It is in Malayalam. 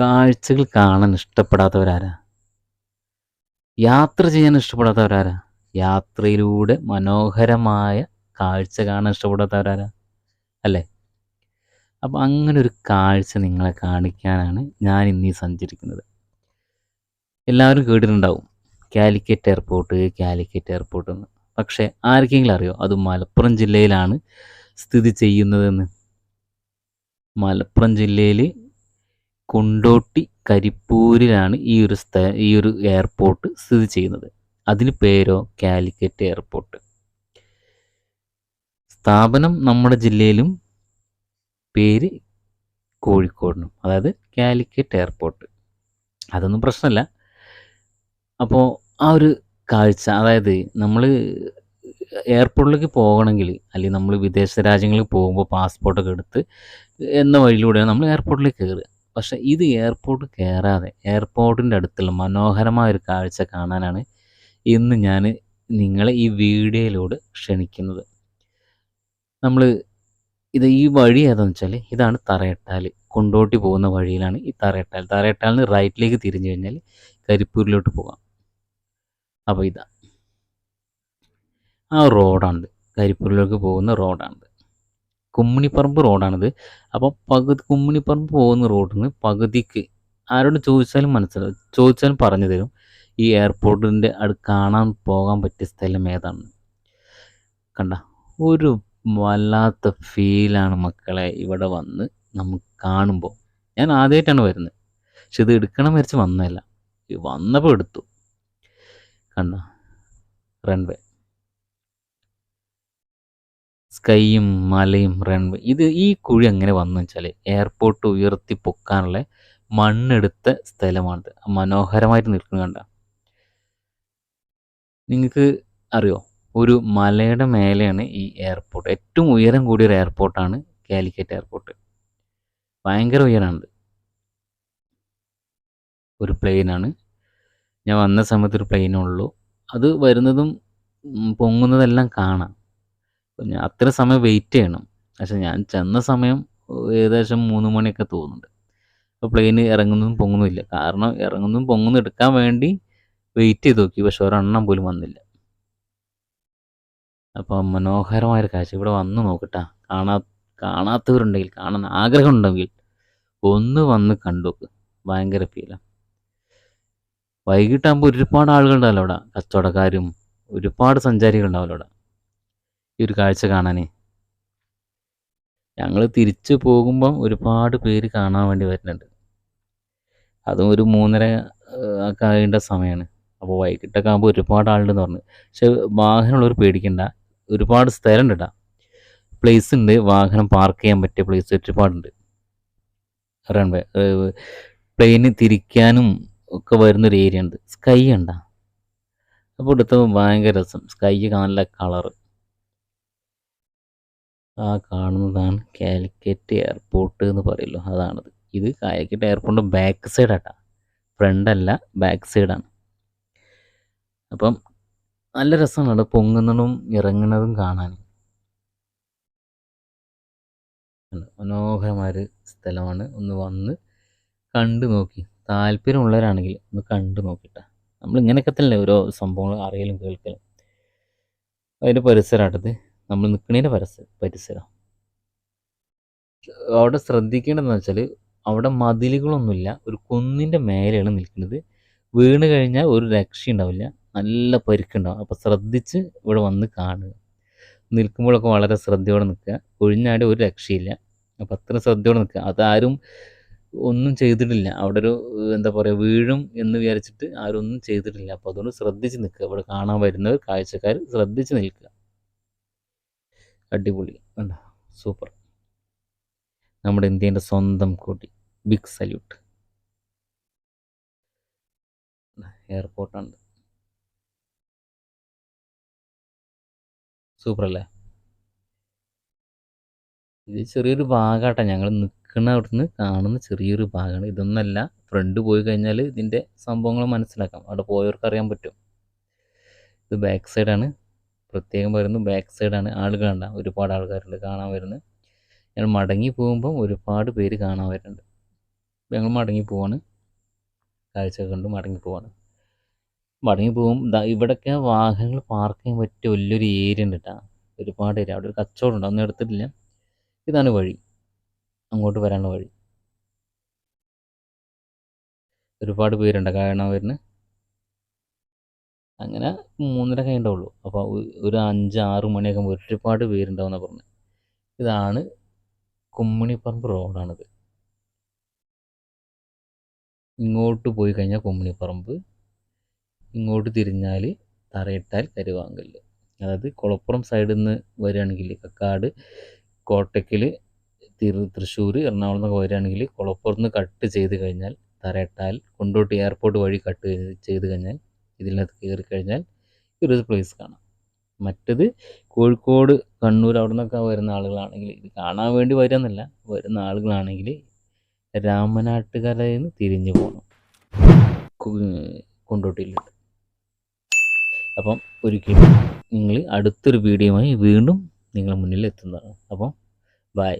കാഴ്ചകൾ കാണാൻ ഇഷ്ടപ്പെടാത്തവരാരാ? യാത്ര ചെയ്യാൻ ഇഷ്ടപ്പെടാത്തവരാരാ? യാത്രയിലൂടെ മനോഹരമായ കാഴ്ച കാണാൻ ഇഷ്ടപ്പെടാത്തവരാരാ? അല്ലേ? അപ്പം അങ്ങനെ ഒരു കാഴ്ച നിങ്ങളെ കാണിക്കാനാണ് ഞാൻ ഇന്നീ സഞ്ചരിക്കുന്നത്. എല്ലാവരും കേട്ടിട്ടുണ്ടാവും. കാലിക്കറ്റ് എയർപോർട്ട് കാലിക്കറ്റ് എയർപോർട്ട് എന്ന്. പക്ഷേ ആർക്കെങ്കിലും അറിയോ? അത് മലപ്പുറം ജില്ലയിലാണ് സ്ഥിതി ചെയ്യുന്നതെന്ന്. മലപ്പുറം ജില്ലയിൽ കൊണ്ടോട്ടി കരിപ്പൂരിലാണ് ഈ ഒരു സ്ഥ ഈ ഒരു എയർപോർട്ട് സ്ഥിതി ചെയ്യുന്നത്. അതിന് പേരോ കാലിക്കറ്റ് എയർപോർട്ട് സ്ഥാപനം നമ്മുടെ ജില്ലയിലും പേര് കോഴിക്കോടിനും അതായത് കാലിക്കറ്റ് എയർപോർട്ട് അതൊന്നും പ്രശ്നമല്ല. അപ്പോൾ ആ ഒരു കാഴ്ച അതായത് നമ്മൾ എയർപോർട്ടിലേക്ക് പോകണമെങ്കിൽ അല്ലെങ്കിൽ നമ്മൾ വിദേശ രാജ്യങ്ങളിൽ പോകുമ്പോൾ പാസ്പോർട്ടൊക്കെ എടുത്ത് എന്ന വഴിയിലൂടെയാണ് നമ്മൾ എയർപോർട്ടിലേക്ക് കയറുക. പക്ഷേ ഇത് എയർപോർട്ട് കയറാതെ എയർപോർട്ടിന്റെ അടുത്തുള്ള മനോഹരമായ ഒരു കാഴ്ച കാണാനാണ് ഇന്ന് ഞാൻ നിങ്ങളെ ഈ വീഡിയോയിലൂടെ ക്ഷണിക്കുന്നത്. നമ്മൾ ഇത് ഈ വഴി ഏതാണെന്ന് വെച്ചാൽ ഇതാണ് തറയട്ടാൽ കൊണ്ടോട്ടി പോകുന്ന വഴിയിലാണ് ഈ തറയട്ടാൽ. തറയട്ടാലിന് റൈറ്റിലേക്ക് തിരിഞ്ഞു കഴിഞ്ഞാൽ കരിപ്പൂരിലോട്ട് പോകാം. അപ്പോൾ ഇതാ. ആ റോഡാണിത്. കരിപ്പൂരിലേക്ക് പോകുന്ന റോഡാണിത്. കുമ്മിണിപ്പറമ്പ് റോഡാണിത്. അപ്പോൾ പകുതി കുമ്മിണിപ്പറമ്പ് പോകുന്ന റോഡിൽ നിന്ന് പകുതിക്ക് ആരോട് ചോദിച്ചാലും മനസ്സിലാവും. ചോദിച്ചാലും പറഞ്ഞു തരും. ഈ എയർപോർട്ടിന്റെ അടു കാണാൻ പോകാൻ പറ്റിയ സ്ഥലം ഏതാണ്? കണ്ട ഒരു വല്ലാത്ത ഫീലാണ് മക്കളെ ഇവിടെ വന്ന് നമുക്ക് കാണുമ്പോൾ ഞാൻ ആദ്യമായിട്ടാണ് വരുന്നത്. പക്ഷെ ഇത് എടുക്കണം വരച്ച് വന്നതല്ല. വന്നപ്പോൾ എടുത്തു. കണ്ട റൺവേ സ്കൈയും മലയും റൺവേ ഇത് ഈ കുഴി എങ്ങനെ വന്നു വെച്ചാൽ എയർപോർട്ട് ഉയർത്തി പൊക്കാനുള്ള മണ്ണെടുത്ത സ്ഥലമാണിത്. മനോഹരമായിട്ട് നിൽക്കുന്നത് കണ്ട? നിങ്ങൾക്ക് അറിയോ? ഒരു മലയുടെ മേലെയാണ് ഈ എയർപോർട്ട് ഏറ്റവും ഉയരം കൂടിയ ഒരു എയർപോർട്ടാണ് കാലിക്കറ്റ് എയർപോർട്ട് ഭയങ്കര ഉയരമാണിത് ഒരു പ്ലെയിനാണ് ഞാൻ വന്ന സമയത്ത് ഒരു പ്ലെയിനുള്ളൂ അത് വരുന്നതും പൊങ്ങുന്നതെല്ലാം കാണാം. ഞാൻ അത്ര സമയം വെയിറ്റ് ചെയ്യണം. പക്ഷെ ഞാൻ ചെന്ന സമയം ഏകദേശം മൂന്ന് മണിയൊക്കെ തോന്നുന്നുണ്ട്. അപ്പോൾ പ്ലെയിൻ ഇറങ്ങുന്നതും പൊങ്ങുന്നുമില്ല കാരണം ഇറങ്ങുന്നതും പൊങ്ങുന്നതും എടുക്കാൻ വേണ്ടി വെയിറ്റ് ചെയ്ത് നോക്കി. പക്ഷെ ഒരെണ്ണം പോലും വന്നില്ല. അപ്പോൾ മനോഹരമായൊരു കാഴ്ച. ഇവിടെ വന്ന് നോക്കട്ടാ. കാണാ കാണാത്തവരുണ്ടെങ്കിൽ കാണാൻ ആഗ്രഹം ഉണ്ടെങ്കിൽ ഒന്ന് വന്ന് കണ്ടു നോക്ക് ഭയങ്കര ഫീലാണ് വൈകിട്ടാകുമ്പോൾ ഒരുപാട് ആളുകളുണ്ടാവല്ലോ അവിടെ? കച്ചവടക്കാരും ഒരുപാട് സഞ്ചാരികളുണ്ടാവല്ലോ അവിടെ? ഈ ഒരു കാഴ്ച കാണാനേ. ഞങ്ങൾ തിരിച്ചു പോകുമ്പം ഒരുപാട് പേര് കാണാൻ വേണ്ടി വരുന്നുണ്ട്. അതും ഒരു മൂന്നര കഴിയേണ്ട സമയമാണ് അപ്പോൾ വൈകിട്ടൊക്കെ ആകുമ്പോൾ ഒരുപാട് ആളുണ്ടെന്ന് പറഞ്ഞു. പക്ഷെ വാഹനമുള്ളവർ പേടിക്കണ്ട. ഒരുപാട് സ്ഥലം ഉണ്ട് പ്ലേസ് ഉണ്ട്. വാഹനം പാർക്ക് ചെയ്യാൻ പറ്റിയ പ്ലേസ് ഒരുപാടുണ്ട്. റൺവേ പ്ലെയിന് തിരിക്കാനും ഒക്കെ വരുന്നൊരു ഏരിയ ഉണ്ട്. സ്കൈ ഉണ്ടോ അപ്പോൾ ഇവിടുത്തെ ഭയങ്കര രസം. സ്കൈ നല്ല കളറ് ആ കാണുന്നതാണ് കാലിക്കറ്റ് എയർപോർട്ട് എന്ന് പറയുമല്ലോ അതാണത്. ഇത് കാലിക്കറ്റ് എയർപോർട്ടിന്റെ ബാക്ക് സൈഡാട്ടാ ഫ്രണ്ട് അല്ല ബാക്ക് സൈഡാണ് അപ്പം നല്ല രസമാണ് അവിടെ പൊങ്ങുന്നതും ഇറങ്ങുന്നതും കാണാൻ. മനോഹരമായൊരു സ്ഥലമാണ്. ഒന്ന് വന്ന് കണ്ടു നോക്കി. താല്പര്യമുള്ളവരാണെങ്കിൽ ഒന്ന് കണ്ടു നോക്കിട്ട. നമ്മൾ ഇങ്ങനെയൊക്കെ തന്നെ ഓരോ സംഭവങ്ങൾ അറിയലും കേൾക്കലും. അതിന്റെ പരിസരമാട്ടത് നമ്മൾ നിൽക്കുന്നതിന്റെ പരസ പരിസരം. അവിടെ ശ്രദ്ധിക്കേണ്ടതെന്ന് വെച്ചാൽ അവിടെ മതിലുകളൊന്നുമില്ല. ഒരു കുന്നിന്റെ മേലെയാണ് നിൽക്കുന്നത്. വീണ് കഴിഞ്ഞാൽ ഒരു രക്ഷ ഉണ്ടാവില്ല നല്ല പരിക്കുണ്ടാവും. അപ്പോൾ ശ്രദ്ധിച്ച് ഇവിടെ വന്ന് കാണുക. നിൽക്കുമ്പോഴൊക്കെ വളരെ ശ്രദ്ധയോടെ നിൽക്കുക. ഒഴിഞ്ഞാടി ഒരു രക്ഷയില്ല. അപ്പം അത്ര ശ്രദ്ധയോടെ നിൽക്കുക. അതാരും ഒന്നും ചെയ്തിട്ടില്ല. അവിടെ ഒരു എന്താ പറയുക വീഴും എന്ന് വിചാരിച്ചിട്ട് ആരും ഒന്നും ചെയ്തിട്ടില്ല. അപ്പോൾ അതുകൊണ്ട് ശ്രദ്ധിച്ച് നിൽക്കുക. ഇവിടെ കാണാൻ വരുന്നവർ കാഴ്ചക്കാർ ശ്രദ്ധിച്ച് നിൽക്കുക. അടിപൊളി. കണ്ടോ? സൂപ്പർ. നമ്മുടെ ഇന്ത്യന്റെ സ്വന്തം കൊടി ബിഗ് സല്യൂട്ട് എയർപോർട്ടാണ് സൂപ്പർ അല്ലേ? ഇത് ചെറിയൊരു ഭാഗമാട്ടോ ഞങ്ങൾ നിൽക്കുന്ന അവിടുന്ന് കാണുന്ന ചെറിയൊരു ഭാഗമാണ് ഇതൊന്നല്ല ഫ്രണ്ട് പോയി കഴിഞ്ഞാൽ ഇതിന്റെ സംഭവങ്ങൾ മനസ്സിലാക്കാം. അവിടെ പോയവർക്ക് അറിയാൻ പറ്റും. ഇത് ബാക്ക് സൈഡാണ് പ്രത്യേകം വരുന്നു ബാക്ക് സൈഡാണ് കണ്ട ഒരുപാട് ആൾക്കാരുണ്ട് കാണാൻ വരുന്നത്. ഞങ്ങൾ മടങ്ങി പോകുമ്പം ഒരുപാട് പേര് കാണാൻ വരുന്നുണ്ട്. ഞങ്ങൾ മടങ്ങി പോവാണ്. കാഴ്ച കണ്ട് മടങ്ങി പോവാണ്. മടങ്ങി പോകും. ഇവിടെയൊക്കെ വാഹനങ്ങൾ പാർക്ക് ചെയ്യാൻ പറ്റിയ വലിയൊരു ഏരിയ ഉണ്ട് കേട്ടോ ഒരുപാട് ഏരിയ അവിടെ ഒരു കച്ചവടം ഉണ്ട്. ഒന്നും എടുത്തിട്ടില്ല. ഇതാണ് വഴി. അങ്ങോട്ട് വരാനുള്ള വഴി. ഒരുപാട് പേരുണ്ട് കാരണം വരുന്ന അങ്ങനെ മൂന്നര കഴിഞ്ഞിട്ടുള്ളൂ. അപ്പോൾ ഒരു അഞ്ച് ആറ് മണിയൊക്കെ ഒരുപാട് പേരുണ്ടാവുന്ന പറഞ്ഞു. ഇതാണ് കുമ്മിണിപ്പറമ്പ് റോഡാണിത്. ഇങ്ങോട്ട് പോയി കഴിഞ്ഞാൽ കുമ്മിണിപ്പറമ്പ്. ഇങ്ങോട്ട് തിരിഞ്ഞാൽ തറയിട്ടാൽ കരുവാങ്കല്ല്. അതായത് കുളപ്പുറം സൈഡിൽ നിന്ന് വരികയാണെങ്കിൽ കക്കാട് കോട്ടയ്ക്കൽ തിരു തൃശ്ശൂർ എറണാകുളം എന്നൊക്കെ വരികയാണെങ്കിൽ കുളപ്പുറത്ത് നിന്ന് കട്ട് ചെയ്ത് കഴിഞ്ഞാൽ തറയിട്ടാൽ കൊണ്ടോട്ടി എയർപോർട്ട് വഴി കട്ട് ചെയ്ത് കഴിഞ്ഞാൽ ഇതിനകത്ത് കയറി കഴിഞ്ഞാൽ ഒരു പ്ലേസ് കാണാം. മറ്റത് കോഴിക്കോട് കണ്ണൂർ അവിടെ നിന്നൊക്കെ വരുന്ന ആളുകളാണെങ്കിൽ ഇത് കാണാൻ വേണ്ടി വരുന്നില്ല വരുന്ന ആളുകളാണെങ്കിൽ രാമനാട്ടുകരയിൽ നിന്ന് തിരിഞ്ഞു പോകണം കൊണ്ടോട്ടിയിലുണ്ട് അപ്പം ഒരിക്കലും നിങ്ങൾ അടുത്തൊരു വീഡിയോയുമായി വീണ്ടും നിങ്ങളുടെ മുന്നിൽ എത്തുന്നതാണ്. അപ്പം ബൈ